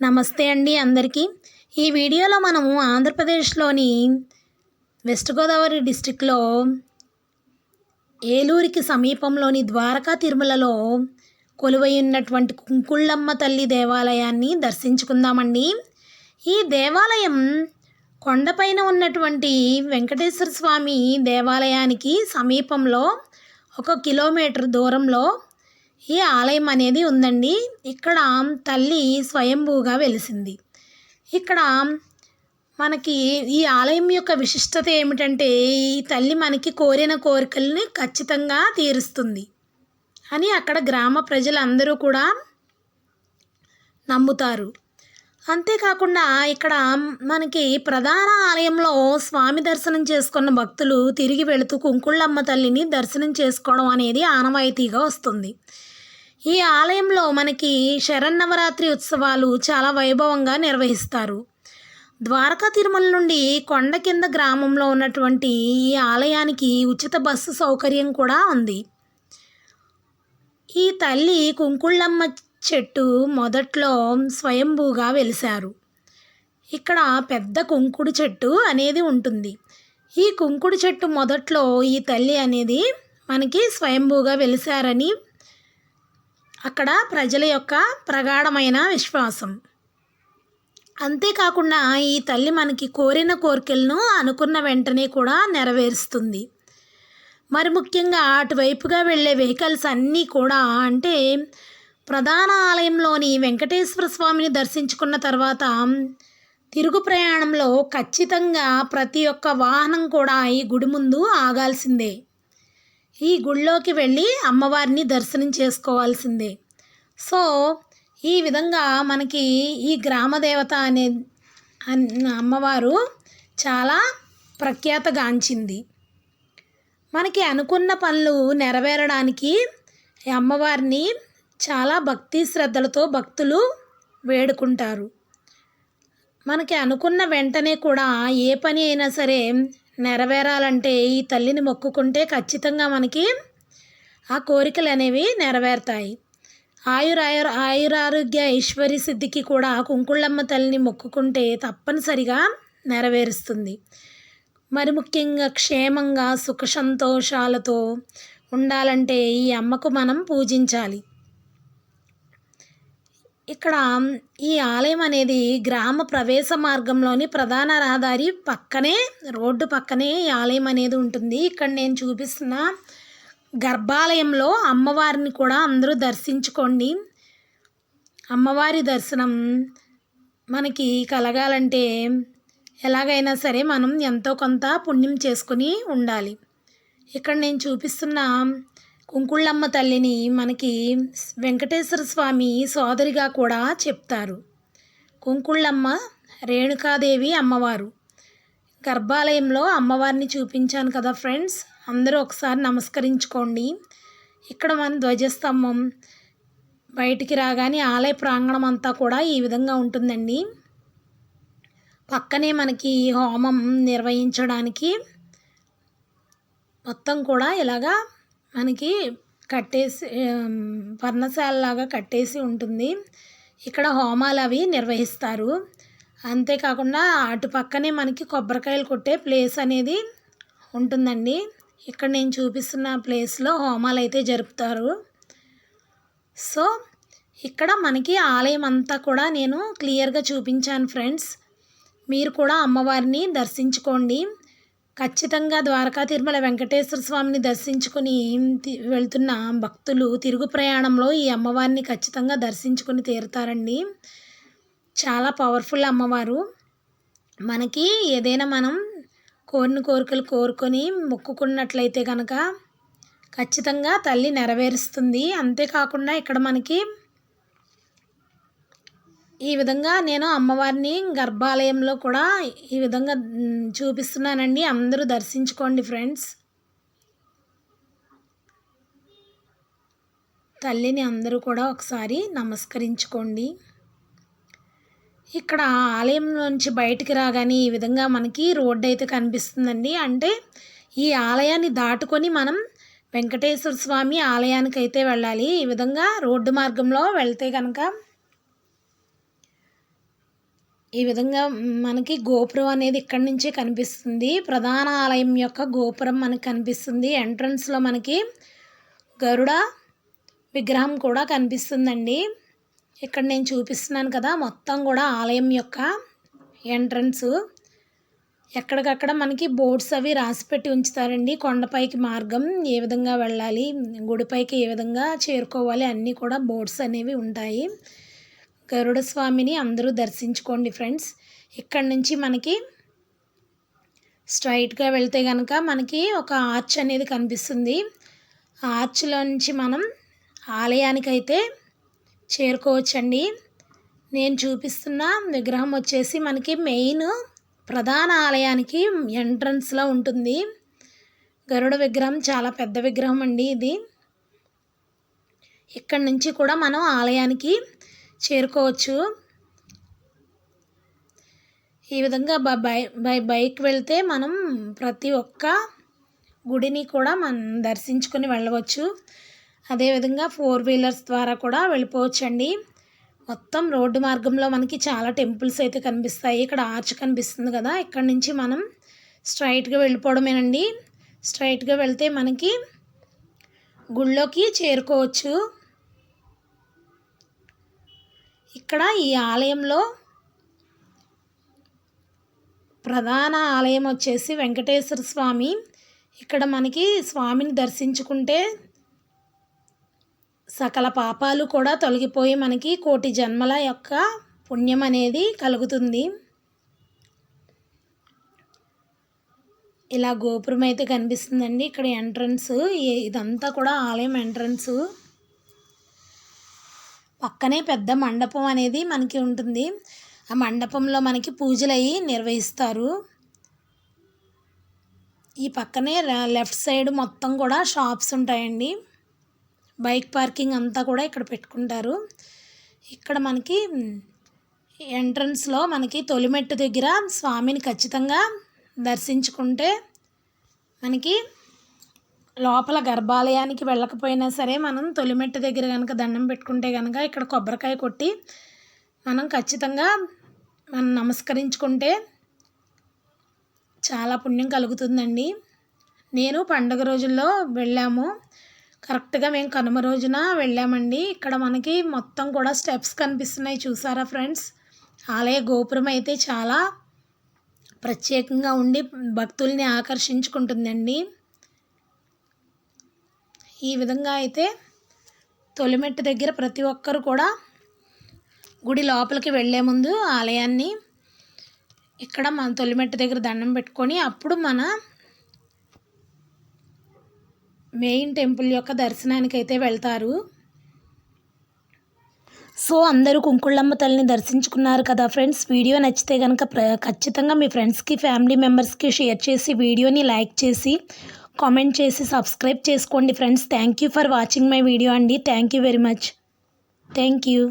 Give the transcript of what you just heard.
నమస్తే అండి అందరికీ. ఈ వీడియోలో మనము ఆంధ్రప్రదేశ్లోని వెస్ట్ గోదావరి డిస్టిక్లో ఏలూరికి సమీపంలోని ద్వారకా తిరుమలలో కొలువై ఉన్నటువంటి కుంకుళ్ళమ్మ తల్లి దేవాలయాన్ని దర్శించుకుందామండి. ఈ దేవాలయం కొండపైన ఉన్నటువంటి వెంకటేశ్వర స్వామి దేవాలయానికి సమీపంలో ఒక కిలోమీటర్ దూరంలో ఈ ఆలయం అనేది ఉందండి. ఇక్కడ తల్లి స్వయంభూగా వెలిసింది. ఇక్కడ మనకి ఈ ఆలయం యొక్క విశిష్టత ఏమిటంటే ఈ తల్లి మనకి కోరిన కోరికల్ని ఖచ్చితంగా తీరుస్తుంది అని అక్కడ గ్రామ ప్రజలందరూ కూడా నమ్ముతారు. అంతేకాకుండా ఇక్కడ మనకి ప్రధాన ఆలయంలో స్వామి దర్శనం చేసుకున్న భక్తులు తిరిగి వెళుతూ కుంకుళ్ళమ్మ తల్లిని దర్శనం చేసుకోవడం అనేది ఆనవాయితీగా వస్తుంది. ఈ ఆలయంలో మనకి శరన్నవరాత్రి ఉత్సవాలు చాలా వైభవంగా నిర్వహిస్తారు. ద్వారకా తిరుమల నుండి కొండ కింద గ్రామంలో ఉన్నటువంటి ఈ ఆలయానికి ఉచిత బస్సు సౌకర్యం కూడా ఉంది. ఈ తల్లి కుంకుళ్ళమ్మ చెట్టు మొదట్లో స్వయంభూగా వెలిశారు. ఇక్కడ పెద్ద కుంకుడు చెట్టు అనేది ఉంటుంది. ఈ కుంకుడు చెట్టు మొదట్లో ఈ తల్లి అనేది మనకి స్వయంభూగా వెలిశారని అక్కడ ప్రజల యొక్క ప్రగాఢమైన విశ్వాసం. అంతేకాకుండా ఈ తల్లి మనకి కోరిన కోరికలను అనుకున్న వెంటనే కూడా నెరవేరుస్తుంది. మరి ముఖ్యంగా అటువైపుగా వెళ్ళే వెహికల్స్ అన్నీ కూడా అంటే ప్రధాన ఆలయంలోని వెంకటేశ్వర స్వామిని దర్శించుకున్న తర్వాత తిరుగు ప్రయాణంలో ఖచ్చితంగా ప్రతి ఒక్క వాహనం కూడా ఈ గుడి ముందు ఆగాల్సిందే. ఈ గుడిలోకి వెళ్ళి అమ్మవారిని దర్శనం చేసుకోవాల్సిందే. సో ఈ విధంగా మనకి ఈ గ్రామ దేవత అనే అమ్మవారు చాలా ప్రఖ్యాతగాంచింది. మనకి అనుకున్న పనులు నెరవేరడానికి అమ్మవారిని చాలా భక్తి శ్రద్ధలతో భక్తులు వేడుకుంటారు. మనకి అనుకున్న వెంటనే కూడా ఏ పని అయినా సరే నెరవేరాలంటే ఈ తల్లిని మొక్కుకుంటే ఖచ్చితంగా మనకి ఆ కోరికలు అనేవి నెరవేరుతాయి. ఆయురాయుర ఆయురారోగ్య ఐశ్వర్య సిద్ధికి కూడా కుంకుళ్ళమ్మ తల్లిని మొక్కుకుంటే తప్పనిసరిగా నెరవేరుస్తుంది. మరి ముఖ్యంగా క్షేమంగా సుఖ సంతోషాలతో ఉండాలంటే ఈ అమ్మకు మనం పూజించాలి. ఇక్కడ ఈ ఆలయం అనేది గ్రామ ప్రవేశ మార్గంలోని ప్రధాన రహదారి పక్కనే రోడ్డు పక్కనే ఈ ఆలయం అనేది ఉంటుంది. ఇక్కడ నేను చూపిస్తున్న గర్భాలయంలో అమ్మవారిని కూడా అందరూ దర్శించుకోండి. అమ్మవారి దర్శనం మనకి కలగాలంటే ఎలాగైనా సరే మనం ఎంతో కొంత పుణ్యం చేసుకుని ఉండాలి. ఇక్కడ నేను చూపిస్తున్న కుంకుళ్ళమ్మ తల్లిని మనకి వెంకటేశ్వర స్వామి సోదరిగా కూడా చెప్తారు. కుంకుళ్ళమ్మ రేణుకాదేవి అమ్మవారు. గర్భాలయంలో అమ్మవారిని చూపించాను కదా ఫ్రెండ్స్ అందరూ ఒకసారి నమస్కరించుకోండి. ఇక్కడ మన ధ్వజస్తంభం బయటికి రాగానే ఆలయ ప్రాంగణం అంతా కూడా ఈ విధంగా ఉంటుందండి. పక్కనే మనకి హోమం నిర్వహించడానికి మొత్తం కూడా ఇలాగా మనకి కట్టేసి పర్ణశాలలాగా కట్టేసి ఉంటుంది. ఇక్కడ హోమాలు అవి నిర్వహిస్తారు. అంతేకాకుండా అటు పక్కనే మనకి కొబ్బరికాయలు కొట్టే ప్లేస్ అనేది ఉంటుందండి. ఇక్కడ నేను చూపిస్తున్న ప్లేస్లో హోమాలు అయితే జరుపుతారు. సో ఇక్కడ మనకి ఆలయం అంతా కూడా నేను క్లియర్గా చూపించాను ఫ్రెండ్స్. మీరు కూడా అమ్మవారిని దర్శించుకోండి. ఖచ్చితంగా ద్వారకా తిరుమల వెంకటేశ్వర స్వామిని దర్శించుకుని వెళ్తున్న భక్తులు తిరుగు ప్రయాణంలో ఈ అమ్మవారిని ఖచ్చితంగా దర్శించుకుని తీరుతారండి. చాలా పవర్ఫుల్ అమ్మవారు. మనకి ఏదైనా మనం కోరిన కోరికలు కోరుకొని మొక్కుకున్నట్లయితే కనుక ఖచ్చితంగా తల్లి నెరవేరుస్తుంది. అంతేకాకుండా ఇక్కడ మనకి ఈ విధంగా నేను అమ్మవారిని గర్భాలయంలో కూడా ఈ విధంగా చూపిస్తున్నానండి. అందరూ దర్శించుకోండి ఫ్రెండ్స్. తల్లిని అందరూ కూడా ఒకసారి నమస్కరించుకోండి. ఇక్కడ ఆలయం నుంచి బయటికి రాగానే ఈ విధంగా మనకి రోడ్డు అయితే కనిపిస్తుందండి. అంటే ఈ ఆలయాన్ని దాటుకొని మనం వెంకటేశ్వర స్వామి ఆలయానికి అయితే వెళ్ళాలి. ఈ విధంగా రోడ్డు మార్గంలో వెళ్తే కనుక ఈ విధంగా మనకి గోపురం అనేది ఇక్కడి నుంచే కనిపిస్తుంది. ప్రధాన ఆలయం యొక్క గోపురం మనకి కనిపిస్తుంది. ఎంట్రన్స్లో మనకి గరుడ విగ్రహం కూడా కనిపిస్తుందండి. ఇక్కడ నేను చూపిస్తున్నాను కదా మొత్తం కూడా ఆలయం యొక్క ఎంట్రన్స్ ఎక్కడికక్కడ మనకి బోర్డ్స్ అవి రాసిపెట్టి ఉంచుతారండి. కొండపైకి మార్గం ఏ విధంగా వెళ్ళాలి గుడిపైకి ఏ విధంగా చేరుకోవాలి అన్నీ కూడా బోర్డ్స్ అనేవి ఉంటాయి. గరుడ స్వామిని అందరూ దర్శించుకోండి ఫ్రెండ్స్. ఇక్కడ నుంచి మనకి స్ట్రైట్గా వెళ్తే కనుక మనకి ఒక ఆర్చ్ అనేది కనిపిస్తుంది. ఆ ఆర్చ్లో నుంచి మనం ఆలయానికైతే చేరుకోవచ్చండి. నేను చూపిస్తున్న విగ్రహం వచ్చేసి మనకి మెయిన్ ప్రధాన ఆలయానికి ఎంట్రన్స్లో ఉంటుంది. గరుడ విగ్రహం చాలా పెద్ద విగ్రహం అండి ఇది. ఇక్కడ నుంచి కూడా మనం ఆలయానికి చేరుకోవచ్చు. ఈ విధంగా బై బై బైక్ వెళ్తే మనం ప్రతి ఒక్క గుడిని కూడా మనం దర్శించుకొని వెళ్ళవచ్చు. అదేవిధంగా ఫోర్ వీలర్స్ ద్వారా కూడా వెళ్ళిపోవచ్చండి. మొత్తం రోడ్డు మార్గంలో మనకి చాలా టెంపుల్స్ అయితే కనిపిస్తాయి. ఇక్కడ ఆర్చ్ కనిపిస్తుంది కదా ఇక్కడ నుంచి మనం స్ట్రైట్గా వెళ్ళిపోవడమేనండి. స్ట్రైట్గా వెళ్తే మనకి గుళ్ళోకి చేరుకోవచ్చు. ఇక్కడ ఈ ఆలయంలో ప్రధాన ఆలయం వచ్చేసి వెంకటేశ్వర స్వామి. ఇక్కడ మనకి స్వామిని దర్శించుకుంటే సకల పాపాలు కూడా తొలగిపోయి మనకి కోటి జన్మల యొక్క పుణ్యం అనేది కలుగుతుంది. ఇలా గోపురం అయితే కనిపిస్తుందండి. ఇక్కడ ఎంట్రన్స్ ఇదంతా కూడా ఆలయం ఎంట్రన్స్. పక్కనే పెద్ద మండపం అనేది మనకి ఉంటుంది. ఆ మండపంలో మనకి పూజలు అవి నిర్వహిస్తారు. ఈ పక్కనే లెఫ్ట్ సైడ్ మొత్తం కూడా షాప్స్ ఉంటాయండి. బైక్ పార్కింగ్ అంతా కూడా ఇక్కడ పెట్టుకుంటారు. ఇక్కడ మనకి ఎంట్రన్స్లో మనకి తొలిమెట్టు దగ్గర స్వామిని ఖచ్చితంగా దర్శించుకుంటే మనకి లోపల గర్భాలయానికి వెళ్ళకపోయినా సరే మనం తొలిమెట్టు దగ్గర కనుక దండం పెట్టుకుంటే కనుక ఇక్కడ కొబ్బరికాయ కొట్టి మనం ఖచ్చితంగా మనం నమస్కరించుకుంటే చాలా పుణ్యం కలుగుతుందండి. నేను పండుగ రోజుల్లో వెళ్ళాము. కరెక్ట్గా మేము కనుమ రోజున వెళ్ళామండి. ఇక్కడ మనకి మొత్తం కూడా స్టెప్స్ కనిపిస్తున్నాయి చూసారా ఫ్రెండ్స్? ఆలయ గోపురం అయితే చాలా ప్రత్యేకంగా ఉండి భక్తుల్ని ఆకర్షించుకుంటుందండి. ఈ విధంగా అయితే తొలిమెట్టు దగ్గర ప్రతి ఒక్కరు కూడా గుడి లోపలికి వెళ్ళే ముందు ఆలయాన్ని ఇక్కడ మన తొలిమెట్టు దగ్గర దండం పెట్టుకొని అప్పుడు మన మెయిన్ టెంపుల్ యొక్క దర్శనానికి అయితే వెళ్తారు. సో అందరూ కుంకుళ్ళమ్మ తల్లిని దర్శించుకున్నారు కదా ఫ్రెండ్స్. వీడియో నచ్చితే కనుక ప్ర ఖచ్చితంగా మీ ఫ్రెండ్స్కి ఫ్యామిలీ మెంబర్స్కి షేర్ చేసి వీడియోని లైక్ చేసి కామెంట్ చేసి సబ్స్క్రైబ్ చేసుకోండి friends. Thank you for watching my video అండి. Thank you very much thank you